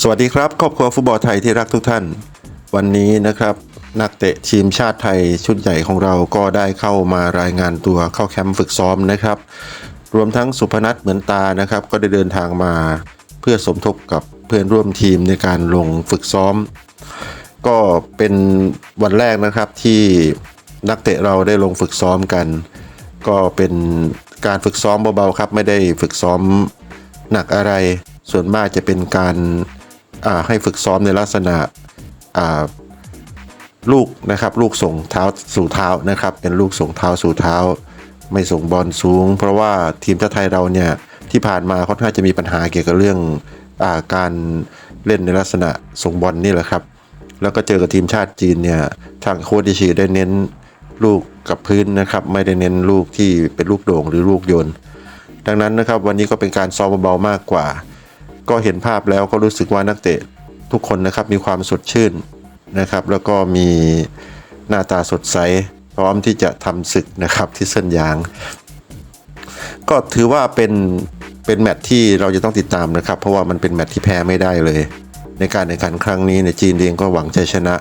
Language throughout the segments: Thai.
สวัสดีครับครอบครัวฟุตบอลไทยที่รักทุกท่าน วันนี้นะครับ นักเตะทีมชาติไทยชุดใหญ่ของเราก็ได้เข้ามารายงานตัวเข้าแคมป์ฝึกซ้อมนะครับ รวมทั้งสุพนัทเหมือนตานะครับ ก็ได้เดินทางมาเพื่อสมทบกับเพื่อนร่วมทีมในการลงฝึกซ้อม ก็เป็นวันแรกนะครับที่นักเตะเราได้ลงฝึกซ้อมกัน ก็เป็นการฝึกซ้อมเบาๆครับ ไม่ได้ฝึกซ้อม หนักอะไร ส่วนมากจะเป็นการให้ฝึกซ้อมในลักษณะลูกนะครับลูกส่งเท้าสู่เท้านะครับ เป็นลูกส่งเท้าสู่เท้า ไม่ส่งบอลสูง เพราะว่าทีมชาติไทยเราเนี่ยที่ผ่านมาค่อนข้างจะมีปัญหาเกี่ยวกับเรื่องอาการเล่นในลักษณะส่งบอลนี่แหละครับ แล้วก็เจอกับทีมชาติจีนเนี่ยทางโค้ชดิชีได้เน้นลูกกับพื้นนะครับ ไม่ได้เน้นลูกที่เป็นลูกโด่งหรือลูกโยน ดังนั้นนะครับวันนี้ก็เป็นการซ้อมเบาๆมากกว่า ก็เห็นภาพแล้วก็รู้สึกว่านักเตะทุกคนนะครับมีความสดชื่นนะครับ แล้วก็มีหน้าตาสดใสพร้อมที่จะทำศึกนะครับที่เส้นยาง ก็ถือว่าเป็นเป็นแมตช์ที่เราจะต้องติดตามนะครับ เพราะว่ามันเป็นแมตช์ที่แพ้ไม่ได้เลย ในการแข่งขันครั้งนี้ในยจีนเองก็หวังใจชนะ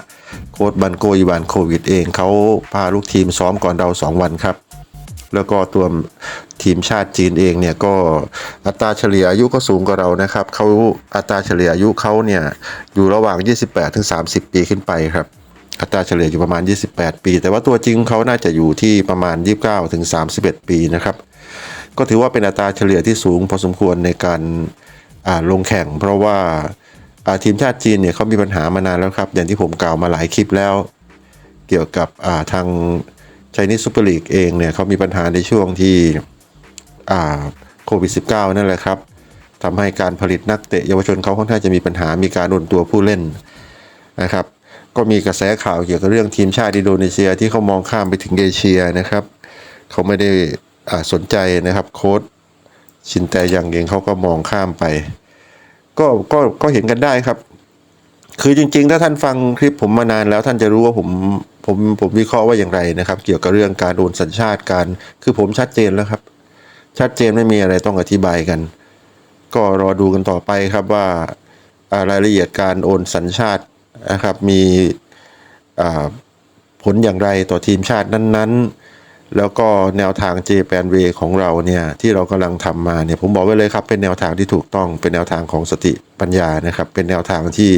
โค้ชบันโกอีวานโควิดเองเขาพาลูกทีมซ้อมก่อนเรา 2 วันครับ แล้วก็ตัว ทีมชาติจีนเองเนี่ยก็อัตราเฉลี่ยอายุก็สูงกว่าเรานะครับเขาอัตราเฉลี่ยอายุเขาเนี่ยอยู่ระหว่าง 28ถึง30 ปีขึ้นไปครับอัตราเฉลี่ยอยู่ประมาณ 28 ปี แต่ว่าตัวจริงเขาน่าจะอยู่ที่ประมาณ 29ถึง31 ปีนะครับ ก็ถือว่าเป็นอัตราเฉลี่ยที่สูงพอสมควรในการลงแข่ง เพราะว่าทีมชาติจีนเนี่ยเขามีปัญหามานานแล้วครับ อย่างที่ผมกล่าวมาหลายคลิปแล้ว เกี่ยวกับทางไชนีสซูเปอร์ลีกเองเนี่ยเขามีปัญหาในช่วงที่ โควิด -19 นั่นแหละครับทำให้การผลิตนักเตะเยาวชนเขาค่อนข้างจะมีปัญหามีการโอนตัวผู้เล่นนะครับ ก็มีกระแสข่าวเกี่ยวกับเรื่องทีมชาติอินโดนีเซียที่เขามองข้ามไปถึงเอเชียนะครับเขาไม่ได้สนใจนะครับโค้ดชินแต่ยังเองเขาก็มองข้ามไป ก็ก็ก็เห็นกันได้ครับ คือจริง ๆ ถ้าท่านฟังคลิปผมมานานแล้วท่านจะรู้ว่าผมผมผมวิเคราะห์ว่าอย่างไรนะครับ เกี่ยวกับเรื่องการโอนสัญชาติการ คือผมชัดเจนแล้วครับ ชัดเจนไม่มีอะไรต้องอธิบายกัน ก็รอดูกันต่อไปครับว่ารายละเอียดการโอนสัญชาตินะครับมีผลอย่างไรต่อทีมชาตินั้นๆ แล้วก็แนวทาง j p a n w a y ของเราเนี่ยที่เรากำลังทำมาเนี่ยผมบอกไว้เลยครับ เป็นแนวทางที่ถูกต้องเป็นแนวทางของสติปัญญานะครับ เป็นแนวทางที่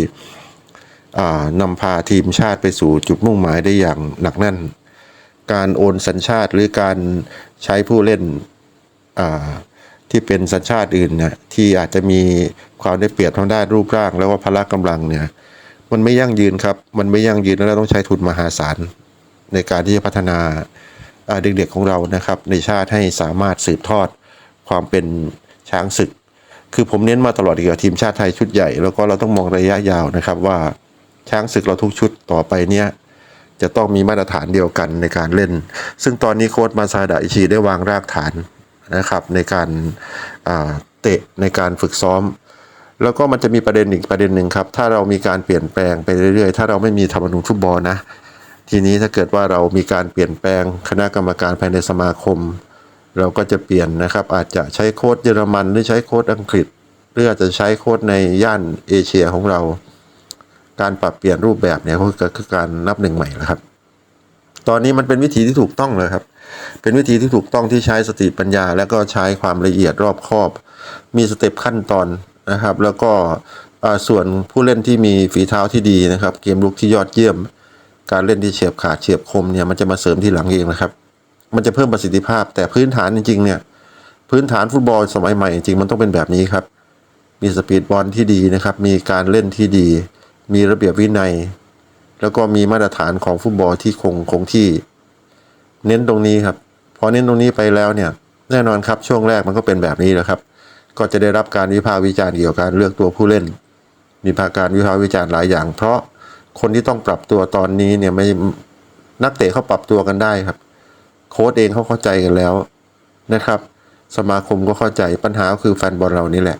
อ่านำพาทีมชาติไปสู่จุดมุ่งหมายได้อย่างหนักแน่น การโอนสัญชาติหรือการใช้ผู้เล่น ที่เป็นสัญชาติอื่นเนี่ยที่อาจจะมีความได้เปรียบทางด้านรูปร่าง แล้วว่าพละกำลังเนี่ยมันไม่ยั่งยืนครับ มันไม่ยั่งยืนแล้วเราต้องใช้ทุนมหาศาลในการที่จะพัฒนาอ่าเด็กๆของเรานะครับ ในชาติให้สามารถสืบทอดความเป็นช้างศึก คือผมเน้นมาตลอดเกี่ยวกับทีมชาติไทยชุดใหญ่ แล้วก็เราต้องมองระยะยาวนะครับว่าช้างศึกเราทุกชุดต่อไปเนี่ยจะต้องมีมาตรฐานเดียวกันในการเล่น ซึ่งตอนนี้โค้ชมาซาดะอิชิได้วางรากฐาน นะครับในการเตะในการฝึกซ้อม แล้วก็มันจะมีประเด็นอีกประเด็นหนึ่งครับ ถ้าเรามีการเปลี่ยนแปลงไปเรื่อยๆ ถ้าเราไม่มีธรรมนูญฟุตบอลนะ ทีนี้ถ้าเกิดว่าเรามีการเปลี่ยนแปลงคณะกรรมการภายในสมาคม เราก็จะเปลี่ยนนะครับ อาจจะใช้โค้ดเยอรมันหรือใช้โค้ดอังกฤษ หรืออาจจะใช้โค้ดในย่านเอเชียของเรา การปรับเปลี่ยนรูปแบบเนี่ยก็คือการนับหนึ่งใหม่แล้วครับ ตอนนี้มันเป็นวิธีที่ถูกต้องเลยครับ เป็นวิธีที่ถูกต้องที่ใช้สติปัญญา และก็ใช้ความละเอียดรอบคอบ มีสเต็ปขั้นตอนนะครับ แล้วก็อ่าส่วนผู้เล่นที่มีฝีเท้าที่ดีนะครับ เกมลุกที่ยอดเยี่ยม การเล่นที่เฉียบขาดเฉียบคมเนี่ยมันจะมาเสริมที่หลังเองนะครับ มันจะเพิ่มประสิทธิภาพ แต่พื้นฐานจริงๆเนี่ยพื้นฐานฟุตบอลสมัยใหม่จริงๆมันต้องเป็นแบบนี้ครับ มีสปีดบอลที่ดีนะครับ มีการเล่นที่ดี มีระเบียบวินัย แล้วก็มีมาตรฐานของฟุตบอลที่คงคงที่ เน้นตรงนี้ครับ พอเน้นตรงนี้ไปแล้วเนี่ย แน่นอนครับช่วงแรกมันก็เป็นแบบนี้แหละครับ ก็จะได้รับการวิพากษ์วิจารณ์เกี่ยวกับการเลือกตัวผู้เล่น มีภาการวิพากษ์วิจารณ์หลายอย่าง เพราะคนที่ต้องปรับตัวตอนนี้เนี่ยไม่นักเตะเขาปรับตัวกันได้ครับ โค้ชเองเขาเข้าใจกันแล้วนะครับ สมาคมก็เข้าใจปัญหาก็คือแฟนบอลเรานี่แหละ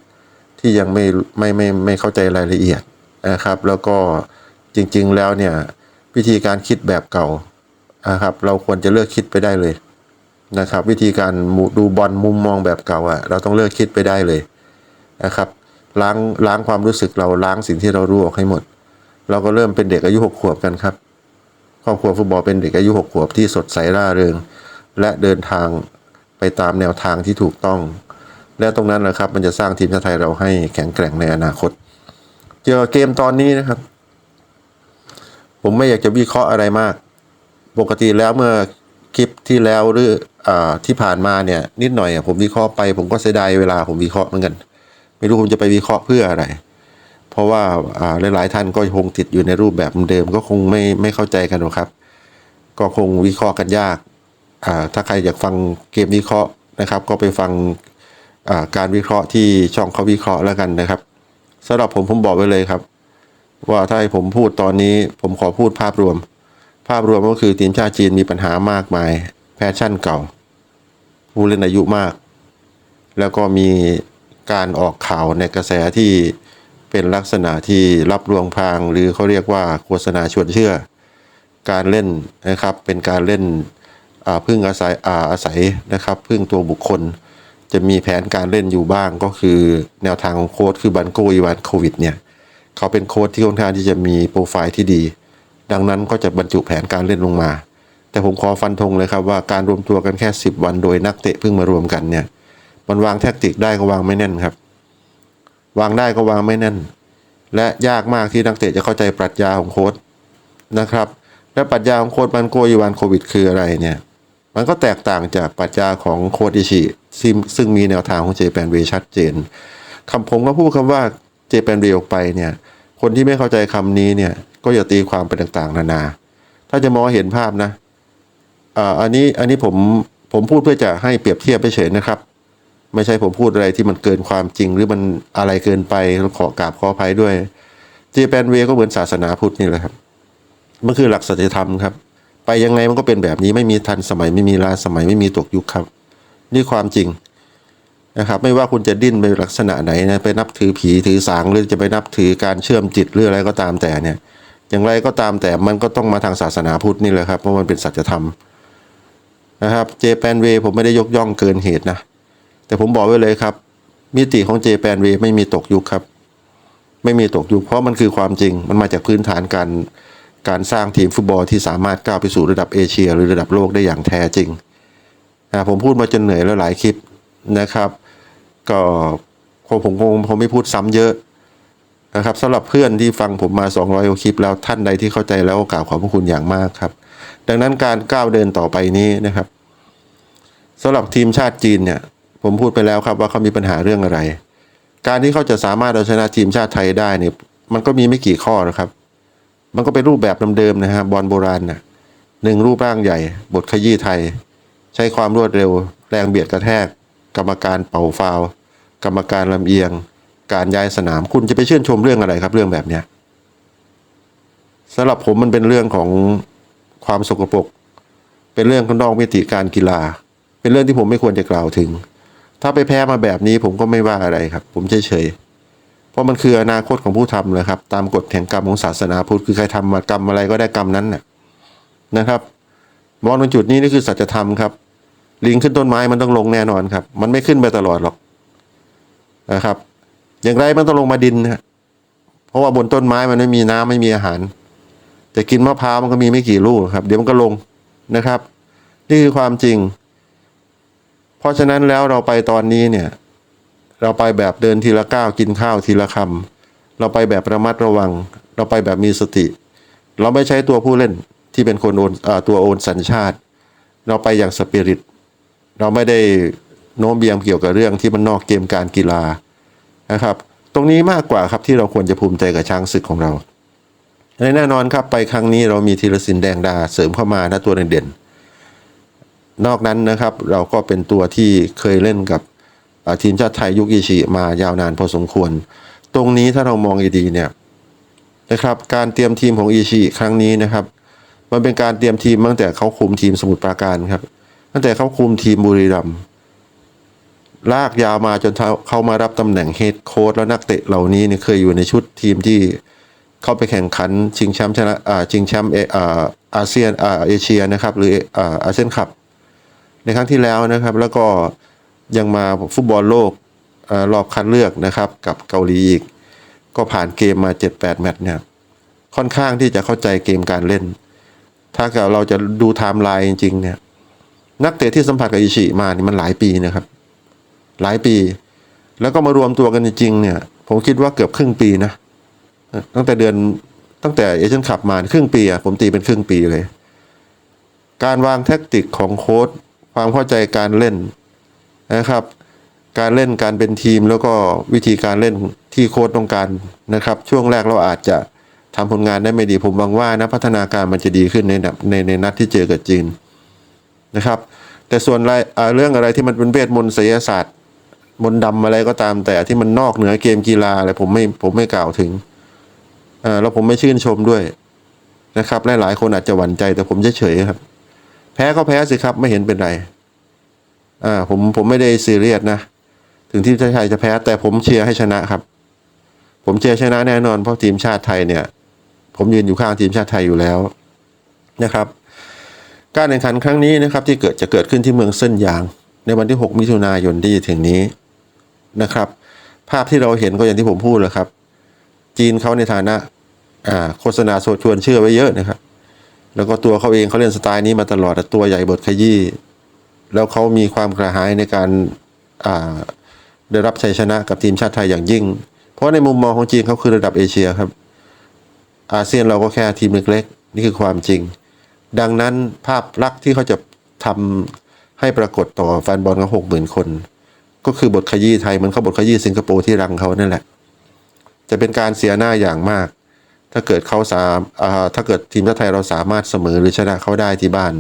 ที่ยังไม่ไม่ไม่ไม่เข้าใจรายละเอียดนะครับ แล้วก็จริง ๆ แล้วเนี่ยวิธีการคิดแบบเก่า นะครับ เราควรจะเลิกคิดไปได้เลยนะครับ วิธีการดูบอลมุมมองแบบเก่าอะเราต้องเลิกคิดไปได้เลยนะครับล้างล้างความรู้สึกเราล้างสิ่งที่เรารู้ออกให้หมด เราก็เริ่มเป็นเด็กอายุหกขวบกันครับครอบครัวฟุตบอลเป็นเด็กอายุหกขวบที่สดใสร่าเริง และเดินทางไปตามแนวทางที่ถูกต้อง และตรงนั้นนะครับ มันจะสร้างทีมชาติไทยเราให้แข็งแกร่งในอนาคต เจอเกมตอนนี้นะครับ ผมไม่อยากจะวิเคราะห์อะไรมาก ปกติแล้วเมื่อคลิปที่แล้วหรืออาที่ผ่านมาเนี่ยนิดหน่อยผมวิเคราะห์ไปผมก็เสียดายเวลาผมวิเคราะห์เหมือนกัน ไม่รู้ผมจะไปวิเคราะห์เพื่ออะไร เพราะว่าหลายๆท่านก็คงติดอยู่ในรูปแบบเดิมก็คงไม่ไม่เข้าใจกันหรอกครับ ก็คงวิเคราะห์กันยากถ้าใครอยากฟังเกมวิเคราะห์นะครับ ก็ไปฟังการวิเคราะห์ที่ช่องเขาวิเคราะห์แล้วกันนะครับสำหรับผมผมบอกไว้เลยครับ ว่าถ้าให้ผมพูดตอนนี้ผมขอพูดภาพรวม ภาพรวมก็คือทีมชาติจีนมีปัญหามากมาย แพชชั่นเก่า ผู้เล่นอายุมาก แล้วก็มีการออกข่าวในกระแสที่เป็นลักษณะที่รับลวงพาง หรือเขาเรียกว่าโฆษณาชวนเชื่อ การเล่นนะครับเป็นการเล่นพึ่งอาศัยอาอาศัยนะครับ พึ่งตัวบุคคล จะมีแผนการเล่นอยู่บ้างก็คือแนวทางของโค้ชคือบันโกอีวานโควิดเนี่ย เขาเป็นโค้ชที่ค่อนข้างที่จะมีโปรไฟล์ที่ดี ดังนั้นก็จะบรรจุแผนการเล่นลงมา แต่ผมขอฟันธงเลยครับว่าการรวมตัวกันแค่ 10 วันโดยนักเตะเพิ่งมารวมกันเนี่ยมันวางแทคติกได้ก็วางไม่แน่นครับ วางได้ก็วางไม่แน่น และยากมากที่นักเตะจะเข้าใจปรัชญาของโค้ชนะครับ และปรัชญาของโค้ชมันโกอีวานโควิดคืออะไรเนี่ยมันก็แตกต่างจากปรัชญาของโค้ชอิชิซึ่งมีแนวทางของเจแปนเวชัดเจนคำผมก็พูดคำว่าเจแปนเวออกไปเนี่ย คนที่ไม่เข้าใจคำนี้เนี่ยก็อย่าตีความไปต่างๆ นานา ถ้าจะมองเห็นภาพนะอ่าอันนี้อันนี้ผมผมพูดเพื่อจะให้เปรียบเทียบไปเฉยๆนะครับ ไม่ใช่ผมพูดอะไรที่มันเกินความจริงหรือมันอะไรเกินไปขอกราบขออภัยด้วยเจแปนเวก็เหมือนศาสนาพุทธนี่แหละครับมันคือหลักสัจธรรมครับ ไปยังไงมันก็เป็นแบบนี้ไม่มีทันสมัยไม่มีล้าสมัยไม่มีตกยุคครับ นี่ความจริง นะครับไม่ว่าคุณจะดิ้นไปลักษณะไหนนะไปนับถือผีถือสางหรือจะไปนับถือการเชื่อมจิตหรืออะไรก็ตามแต่เนี่ย อย่างไรก็ตามแต่มันก็ต้องมาทางศาสนาพุทธนี่แหละครับเพราะมันเป็นสัจธรรมนะครับเจแปนเวผมไม่ได้ยกย่องเกินเหตุนะ แต่ผมบอกไว้เลยครับ มิติของเจแปนเวไม่มีตกยุคครับ ไม่มีตกยุคเพราะมันคือความจริงมันมาจากพื้นฐานการการสร้างทีมฟุตบอลที่สามารถก้าวไปสู่ระดับเอเชีย หรือระดับโลกได้อย่างแท้จริงนะผมพูดมาจนเหนื่อยแล้วหลายคลิปนะครับ ก็คงผมคงผมไม่พูดซ้ำเยอะนะครับสำหรับเพื่อนที่ฟังผมมา 200 คลิปแล้วท่านใดที่เข้าใจแล้วก็กล่าวขอบพระคุณอย่างมากครับ ดังนั้นการก้าวเดินต่อไปนี้นะครับสำหรับทีมชาติจีนเนี่ย ผมพูดไปแล้วครับว่าเขามีปัญหาเรื่องอะไร การที่เขาจะสามารถเอาชนะทีมชาติไทยได้เนี่ย มันก็มีไม่กี่ข้อนะครับ มันก็เป็นรูปแบบเดิมๆนะฮะบอลโบราณน่ะหนึ่งรูปร่างใหญ่ บทขยี้ไทย ใช้ความรวดเร็ว แรงเบียดกระแทก กรรมการเป่าฟาวกรรมการลำเอียง การย้ายสนาม คุณจะไปชื่นชมเรื่องอะไรครับเรื่องแบบเนี้ยสำหรับผมมันเป็นเรื่องของความสกปรกเป็นเรื่องของนอกมิติการกีฬา เป็นเรื่องที่ผมไม่ควรจะกล่าวถึง ถ้าไปแพ้มาแบบนี้ผมก็ไม่ว่าอะไรครับ ผมเฉยๆเพราะมันคืออนาคตของผู้ทำเลยครับ ตามกฎแห่งกรรมของศาสนาพุทธคือใครทำมากรรมอะไรก็ได้กรรมนั้นน่ะนะครับ มองตรงจุดนี้นี่คือสัจธรรมครับ ลิงขึ้นต้นไม้มันต้องลงแน่นอนครับ มันไม่ขึ้นไปตลอดหรอกนะครับ อย่างไรมันต้องลงมาดินนะเพราะว่าบนต้นไม้มันไม่มีน้ำไม่มีอาหารจะกินมะพร้าวมันก็มีไม่กี่ลูกครับ เดี๋ยวมันก็ลงนะครับ นี่คือความจริง เพราะฉะนั้นแล้วเราไปตอนนี้เนี่ย เราไปแบบเดินทีละก้าวกินข้าวทีละคำเราไปแบบระมัดระวัง เราไปแบบมีสติ เราไม่ใช้ตัวผู้เล่นที่เป็นคนโอนอตัวโอนสัญชาติ เราไปอย่างสปิริต เราไม่ได้โน้มเบียงเกี่ยวกับเรื่องที่มันนอกเกมการกีฬานะครับ ตรงนี้มากกว่าครับที่เราควรจะภูมิใจกับช้างศึกของเราและแน่นอนครับไปครั้งนี้เรามีธีรศิลป์แดงดาเสริมเข้ามานะตัวเด่นๆนอกนั้นนะครับเราก็เป็นตัวที่เคยเล่นกับทีมชาติไทยยุคอิชิมายาวนานพอสมควร ตรงนี้ถ้าเรามองดีๆเนี่ยนะครับการเตรียมทีมของอิชิครั้งนี้นะครับ มันเป็นการเตรียมทีมตั้งแต่เขาคุมทีมสมุทรปราการครับ ตั้งแต่เขาคุมทีมบุรีรัมย์ลากยาวมาจนเขามารับตำแหน่งเฮดโค้ชแล้วนักเตะเหล่านี้เนี่ยเคยอยู่ในชุดทีมที่เข้าไปแข่งขันชิงแชมป์ชนะอ่าชิงแชมป์เออ่าอาเซียนอ่าเอเชียนะครับ หรืออ่าอาเซียนคัพในครั้งที่แล้วนะครับ แล้วก็ยังมาฟุตบอลโลกรอบคัดเลือกนะครับ กับเกาหลีอีก ก็ผ่านเกมมา 7-8 แมตช์เนี่ยค่อนข้างที่จะเข้าใจเกมการเล่น ถ้าเกิดเราจะดูไทม์ไลน์จริงๆเนี่ย นักเตะที่สัมผัสกับอิชิมานี่มันหลายปีนะครับ หลายปี แล้วก็มารวมตัวกันจริงเนี่ย ผมคิดว่าเกือบครึ่งปีนะ ตั้งแต่เดือนตั้งแต่เอเชียนคัพมาครึ่งปีอะผมตีเป็นครึ่งปีเลย การวางแท็กติกของโค้ชความเข้าใจการเล่นนะครับ การเล่นการเป็นทีมแล้วก็วิธีการเล่นที่โค้ชต้องการนะครับ ช่วงแรกเราอาจจะทำผลงานได้ไม่ดีผมหวังว่านะพัฒนาการมันจะดีขึ้นในในในนัดที่เจอกับจีน นะครับ แต่ส่วนรอ่าเรื่องอะไรที่มันเป็นเวทมนต์ศิลศาสตร์ มนต์ดำอะไรก็ตามแต่ที่มันนอกเหนือเกมกีฬาอะไรผมไม่ผมไม่กล่าวถึงอ่าแล้วผมไม่ชื่นชมด้วยนะครับหลายๆคนอาจจะหวั่นใจแต่ผมเฉยๆครับ แพ้ก็แพ้สิครับไม่เห็นเป็นไรอ่าผมผมไม่ได้ซีเรียสนะ ถึงทีมชาติไทยจะแพ้แต่ผมเชียร์ให้ชนะครับ ผมเชียร์ชนะแน่นอนเพราะทีมชาติไทยเนี่ย ผมยืนอยู่ข้างทีมชาติไทยอยู่แล้วนะครับ การแข่งขันครั้งนี้นะครับที่เกิดจะเกิดขึ้นที่เมืองเส้นยาง ในวันที่ 6 มิถุนายนที่จะถึงนี้นะครับ ภาพที่เราเห็นก็อย่างที่ผมพูดเลยครับ จีนเขาในฐานะอ่าโฆษณาโซชวนเชื่อไว้เยอะนะครับ แล้วก็ตัวเขาเองเขาเล่นสไตล์นี้มาตลอดแต่ตัวใหญ่บทขยี้แล้วเขามีความกระหายในการอ่าได้รับชัยชนะกับทีมชาติไทยอย่างยิ่ง เพราะในมุมมองของจีนเขาคือระดับเอเชียครับ อาเซียนเราก็แค่ทีมเล็กๆนี่คือความจริง ดังนั้นภาพลักษณ์ที่เขาจะทำให้ปรากฏต่อแฟนบอลเขาหกหมื่นคน ก็คือบทขยี้ไทยเหมันเขาบทขยี้สิงคโปร์ที่รังเขานั่นแหละ จะเป็นการเสียหน้าอย่างมาก ถ้าเกิดเขาสามาถ้าเกิดทีมชาติไทยเราสามารถเสมอหรือชนะเขาได้ที่บ้าน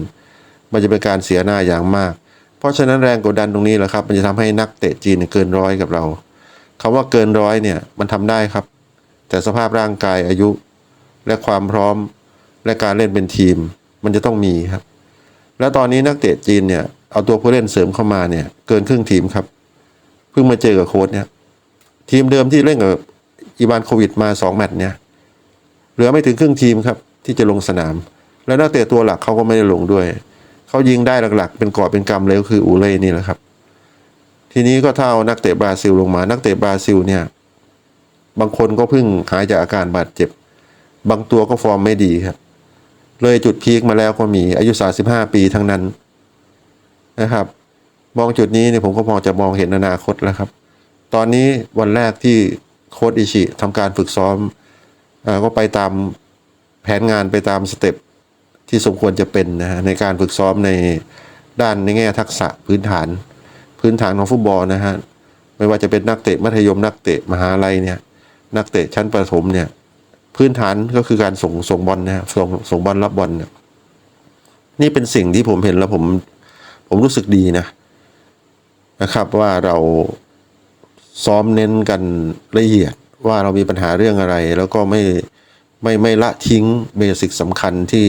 มันจะเป็นการเสียหน้าอย่างมาก เพราะฉะนั้นแรงกดดันตรงนี้แหละครับ มันจะทำให้นักเตะจีนเกินร้อยกับเราคำว่าเกินร้อยเนี่ยมันทำได้ครับ แต่สภาพร่างกายอายุและความพร้อมและการเล่นเป็นทีม มันจะต้องมีครับ แล้วตอนนี้นักเตะจีนเนี่ยเอาตัวผู้เล่นเสริมเข้ามาเนี่ย เกินครึ่งทีมครับ เพิ่งมาเจอกับโค้ชเนี่ย ทีมเดิมที่เล่นกับอีวานโควิดมาสองแมตช์เนี่ยเหลือไม่ถึงครึ่งทีมครับ ที่จะลงสนาม แล้วนักเตะตัวหลักเขาก็ไม่ได้ลงด้วยเขายิงได้หลักๆ เป็นกอบเป็นกำเลยก็คืออูเล่นี่แหละครับ ทีนี้ก็ถ้าเอานักเตะบราซิลลงมานักเตะบราซิลเนี่ยบางคนก็เพิ่งหายจากอาการบาดเจ็บ บางตัวก็ฟอร์มไม่ดีครับ เลยจุดพีคมาแล้วก็มีอายุ 35 ปีทั้งนั้นนะครับ มองจุดนี้เนี่ยผมก็พอจะมองเห็นอนาคตแล้วครับ ตอนนี้วันแรกที่โค้ดอิชิทำการฝึกซ้อมอก็ไปตามแผนงานไปตามสเต็ปที่สมควรจะเป็นนะฮะในการฝึกซ้อมในด้านในแง่ทักษะพื้นฐาน พื้นฐานของฟุตบอลนะฮะไม่ว่าจะเป็นนักเตะมัธยมนักเตะมหาลัยเนี่ยนักเตะชั้นประถมเนี่ย พื้นฐานก็คือการส่งส่งบอลนะฮะส่งส่งบอลรับบอลเนี่ยนี่เป็นสิ่งที่ผมเห็นแล้วผมผมรู้สึกดีนะนะครับว่าเราซ้อมเน้นกันละเอียดว่าเรามีปัญหาเรื่องอะไร แล้วก็ไม่ไม่ไม่ละทิ้งเบสิกสำคัญที่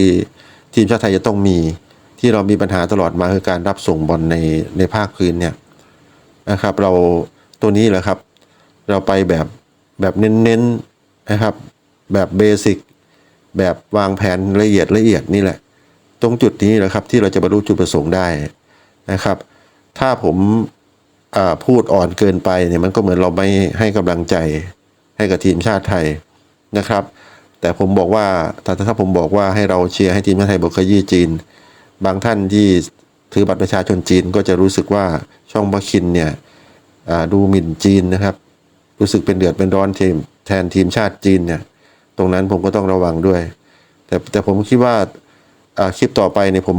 ทีมชาติไทยจะต้องมีที่เรามีปัญหาตลอดมาคือการรับส่งบอลในในภาคพื้นเนี่ยนะครับ เราตัวนี้แหละครับ เราไปแบบแบบเน้นๆนะครับ แบบเบสิกแบบวางแผนละเอียดละเอียดนี่แหละ ตรงจุดนี้แหละครับที่เราจะบรรลุจุดประสงค์ได้นะครับ ถ้าผมาพูดอ่อนเกินไปเนี่ยมันก็เหมือนเราไม่ให้กำลังใจให้กับทีมชาติไทยนะครับ แต่ผมบอกว่าแต่ถ้าผมบอกว่าให้เราเชียร์ให้ทีมชาติไทยบุกขยี้จีน บางท่านที่ถือบัตรประชาชนจีนก็จะรู้สึกว่าช่องบัคินเนี่ยดูหมิ่นจีนนะครับ รู้สึกเป็นเดือดเป็นร้อนทีมแทนทีมชาติจีนเนี่ย ตรงนั้นผมก็ต้องระวังด้วย แต่แต่ผมคิดว่าอ่าคลิปต่อไปเนี่ยผม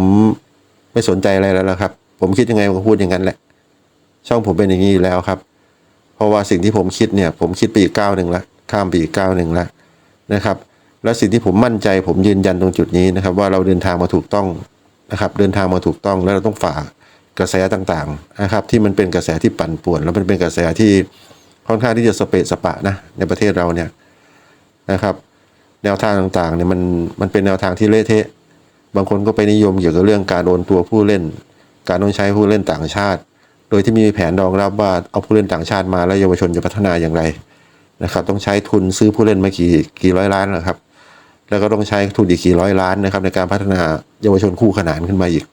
ไม่สนใจอะไรแล้วละครับ ผมคิดยังไงผมก็พูดอย่างนั้นแหละ ช่องผมเป็นอย่างนี้อยู่แล้วครับ เพราะว่าสิ่งที่ผมคิดเนี่ย ผมคิดไปอีกก้าวหนึ่งละข้ามไปอีกก้าวหนึ่งละนะครับ และสิ่งที่ผมมั่นใจ ผมยืนยันตรงจุดนี้นะครับ ว่าเราเดินทางมาถูกต้องนะครับ เดินทางมาถูกต้องแล้วเราต้องฝ่ากระแสต่างๆนะครับ ที่มันเป็นกระแสที่ปั่นป่วน แล้วมันเป็นกระแสที่ค่อนข้างที่จะสเปะสปะนะในประเทศเราเนี่ย นะครับ แนวทางต่างๆเนี่ยมันมันเป็นแนวทางที่เละเทะ บางคนก็ไปนิยมเกี่ยวกับเรื่องการโอนตัวผู้เล่น การโอนใช้ผู้เล่นต่างชาติ โดยที่มีแผนรองรับว่าเอาผู้เล่นต่างชาติมาแล้วเยาวชนจะพัฒนาอย่างไรนะครับต้องใช้ทุนซื้อผู้เล่นมากี่กี่ร้อยล้านนะครับ แล้วก็ต้องใช้ทุนอีกกี่ร้อยล้านนะครับ ในการพัฒนาเยาวชนคู่ขนานขึ้นมาอีก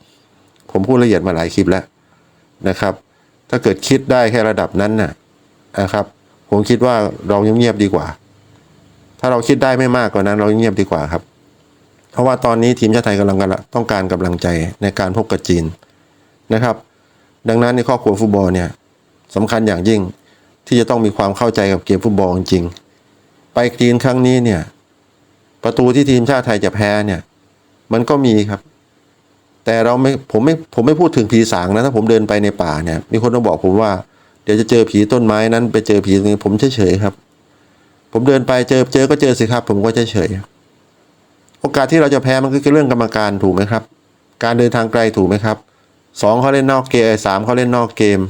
ผมพูดละเอียดมาหลายคลิปแล้วนะครับ ถ้าเกิดคิดได้แค่ระดับนั้นน่ะนะครับ ผมคิดว่าเราเงียบๆดีกว่า ถ้าเราคิดได้ไม่มากกว่านั้น เราเงียบดีกว่าครับ เพราะว่าตอนนี้ทีมชาติไทยกำลังกำลังต้องการกำลังใจในการพบกับจีนนะครับ ดังนั้นในครอบครัวฟุตบอลเนี่ยสำคัญอย่างยิ่งที่จะต้องมีความเข้าใจกับเกมฟุตบอลจริง ไปจีนครั้งนี้เนี่ยประตูที่ทีมชาติไทยจะแพ้เนี่ยมันก็มีครับ แต่เราไม่ผมไม่ผมไม่พูดถึงผีสางนะถ้าผมเดินไปในป่าเนี่ยมีคนมาบอกผมว่า เดี๋ยวจะเจอผีต้นไม้นั้นไปเจอผีตรงนี้ผมเฉยๆครับ ผมเดินไปเจอเจอก็เจอสิครับ ผมก็เฉย โอกาสที่เราจะแพ้มันก็คือเรื่องกรรมการถูกไหมครับ การเดินทางไกลถูกไหมครับสองเขาเล่นนอกเกมสามเขาเล่นนอกเกม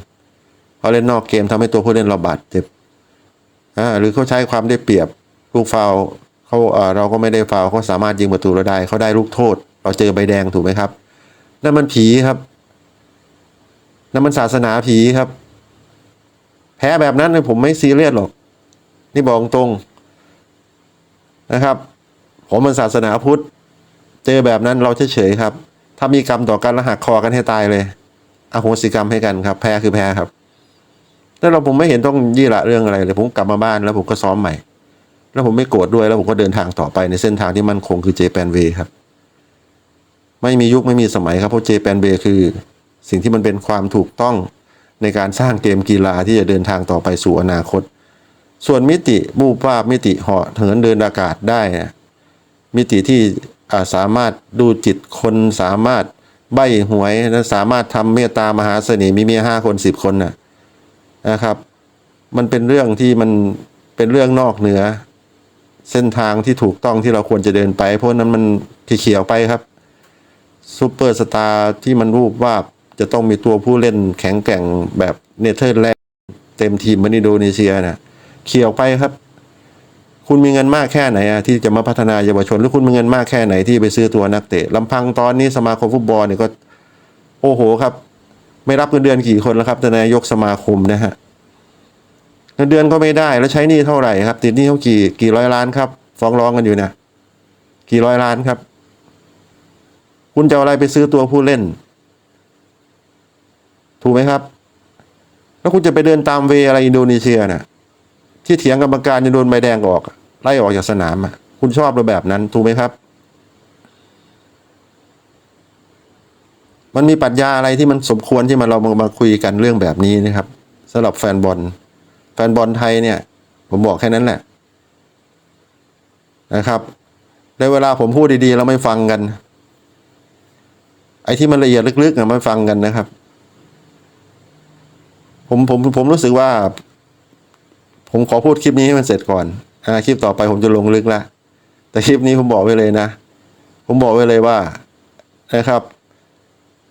เขาเล่นนอกเกมทำให้ตัวผู้เล่นเราบาดเจ็บอ่าหรือเขาใช้ความได้เปรียบลูกฟาวเขาเออเราก็ไม่ได้ฟาวเขาสามารถยิงประตูเราได้เขาได้ลูกโทษ เราเจอใบแดงถูกไหมครับนั่นมันผีครับนั่นมันศาสนาผีครับ แพ้แบบนั้นผมไม่ซีเรียสหรอก นี่บอกตรงนะครับ ผมมันศาสนาพุทธ เจอแบบนั้นเราเฉยๆครับ ถ้ามีกรรมต่อกันแล้วหักคอกันให้ตายเลยอโหสิกรรมให้กันครับ แพ้คือแพ้ครับแล้วเราผมไม่เห็นต้องยี่ละเรื่องอะไรเลยผมกลับมาบ้านแล้วผมก็ซ้อมใหม่ แล้วผมไม่โกรธด้วยแล้วผมก็เดินทางต่อไปในเส้นทางที่มั่นคงคือเจแปนเวครับ ไม่มียุคไม่มีสมัยครับเพราะเจแปนเบคือ สิ่งที่มันเป็นความถูกต้องในการสร้างเกมกีฬาที่จะเดินทางต่อไปสู่อนาคต ส่วนมิติบูบวาบมิติเหาะเหินเดินอากาศได้ มิติที่สามารถดูจิตคนสามารถใบหวยและสามารถทำเมตตามหาเสน่ห์มีเมียห้าคนสิบคนนะนะครับ มันเป็นเรื่องที่มันเป็นเรื่องนอกเหนือ เส้นทางที่ถูกต้องที่เราควรจะเดินไป เพราะนั้นมันเขียวไปครับซูเปอร์สตาร์ที่มันรูปว่าจะต้องมีตัวผู้เล่นแข็งแกร่งแบบเนเธอร์แลนด์เต็มทีมมือนอินโดนีเซียนะ เขี่ยวไปครับ คุณมีเงินมากแค่ไหนอะที่จะมาพัฒนาเยาวชน หรือคุณมีเงินมากแค่ไหนที่ไปซื้อตัวนักเตะลำพังตอนนี้สมาคมฟุตบอลเนี่ยก็ โอ้โหครับ ไม่รับเงินเดือนกี่คนแล้วครับแต่นายกสมาคมนะฮะเงินเดือนก็ไม่ได้แล้วใช้หนี้เท่าไหร่ครับ ติดหนี้เขากี่กี่ร้อยล้านครับฟ้องร้องกันอยู่นะกี่ร้อยล้านครับ คุณจะอะไรไปซื้อตัวผู้เล่น ถูกไหมครับ แล้วคุณจะไปเดินตามเวอะไรอินโดนีเซียน่ะ ที่เถียงกรรมการจะโดนใบแดงออกไล่ออกจากสนามอะคุณชอบระแบบนั้นถูกไหมครับ มันมีปรัชญาอะไรที่มันสมควรที่มาเรามามาคุยกันเรื่องแบบนี้นะครับสำหรับแฟนบอล แฟนบอลไทยเนี่ย ผมบอกแค่นั้นแหละ นะครับในเวลาผมพูดดีๆเราไม่ฟังกัน ไอ้ที่มันละเอียดลึกๆนะไม่ฟังกันนะครับ ผมผมผมรู้สึกว่า ผมขอพูดคลิปนี้ให้มันเสร็จก่อนอ่าคลิปต่อไปผมจะลงลึกละแต่คลิปนี้ผมบอกไว้เลยนะ ผมบอกไว้เลยว่านะครับ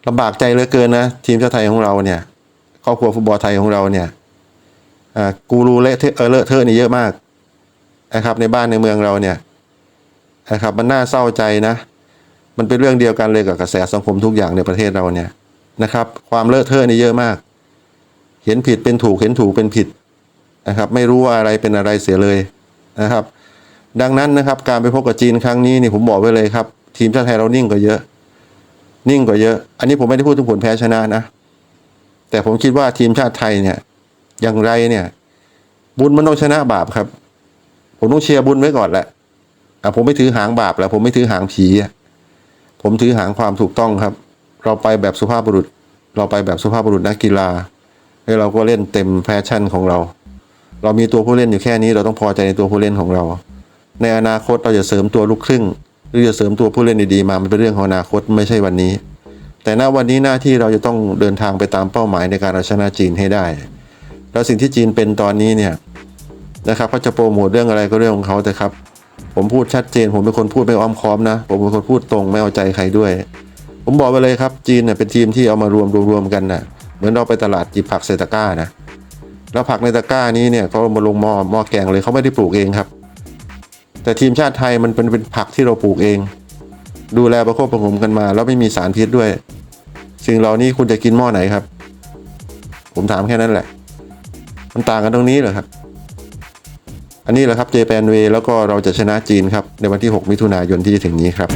ลำบากใจเหลือเกินนะ ทีมชาติไทยของเราเนี่ยครอบครัวฟุตบอลไทยของเราเนี่ยกูรูเละเทอะเออเลอะเทอะนี่เยอะมากนะครับ ในบ้านในเมืองเราเนี่ยนะครับ มันน่าเศร้าใจนะ มันเป็นเรื่องเดียวกันเลยกับกระแสสังคมทุกอย่างในประเทศเราเนี่ยนะครับ ความเลอะเทอะนี่เยอะมาก เห็นผิดเป็นถูกเห็นถูกเป็นผิด นะครับ ไม่รู้ว่าอะไรเป็นอะไรเสียเลยนะครับ ดังนั้นนะครับ การไปพบกับจีนครั้งนี้นี่ผมบอกไว้เลยครับ ทีมชาติไทยเรานิ่งกว่าเยอะ นิ่งกว่าเยอะ อันนี้ผมไม่ได้พูดถึงผลแพ้ชนะนะ แต่ผมคิดว่าทีมชาติไทยเนี่ย อย่างไรเนี่ย บุญมันต้องชนะบาปครับ ผมต้องเชียร์บุญไว้ก่อนแหละอะผมไม่ถือหางบาปแล้วผมไม่ถือหางผีผมถือหางความถูกต้องครับ เราไปแบบสุภาพบุรุษ เราไปแบบสุภาพบุรุษนักกีฬาแล้วเราก็เล่นเต็มแพชชั่นของเรา เรามีตัวผู้เล่นอยู่แค่นี้เราต้องพอใจในตัวผู้เล่นของเรา ในอนาคตเราจะเสริมตัวลูกครึ่ง หรือจะเสริมตัวผู้เล่นดีๆมามันเป็นเรื่องของอนาคตไม่ใช่วันนี้ แต่ณวันนี้หน้าที่เราจะต้องเดินทางไปตามเป้าหมายในการเอาชนะจีนให้ได้ แล้วสิ่งที่จีนเป็นตอนนี้เนี่ยนะครับเขาจะโปรโมทเรื่องอะไรก็เรื่องของเขาแต่ครับ ผมพูดชัดเจน ผมเป็นคนพูดไม่อ้อมค้อมนะ ผมเป็นคนพูดตรงไม่เอาใจใครด้วย ผมบอกไปเลยครับจีนเนี่ยเป็นทีมที่เอามารวมรวมๆกันนะเหมือนเราไปตลาดหยิบผักใส่ตะกร้านะ แล้วผักในตะกร้านี้เนี่ยเขามาลงหม้อหม้อแกงเลยเขาไม่ได้ปลูกเองครับ แต่ทีมชาติไทยมันเป็นเป็นผักที่เราปลูกเอง ดูแลประคบประหงมกันมา แล้วไม่มีสารพิษด้วย สิ่งเหล่านี้คุณจะกินหม้อไหนครับ ผมถามแค่นั้นแหละ มันต่างกันตรงนี้เหรอครับ อันนี้แหละครับเจแปนเวแล้วก็เราจะชนะจีนครับในวันที่ 6 มิถุนายนที่จะถึงนี้ครับ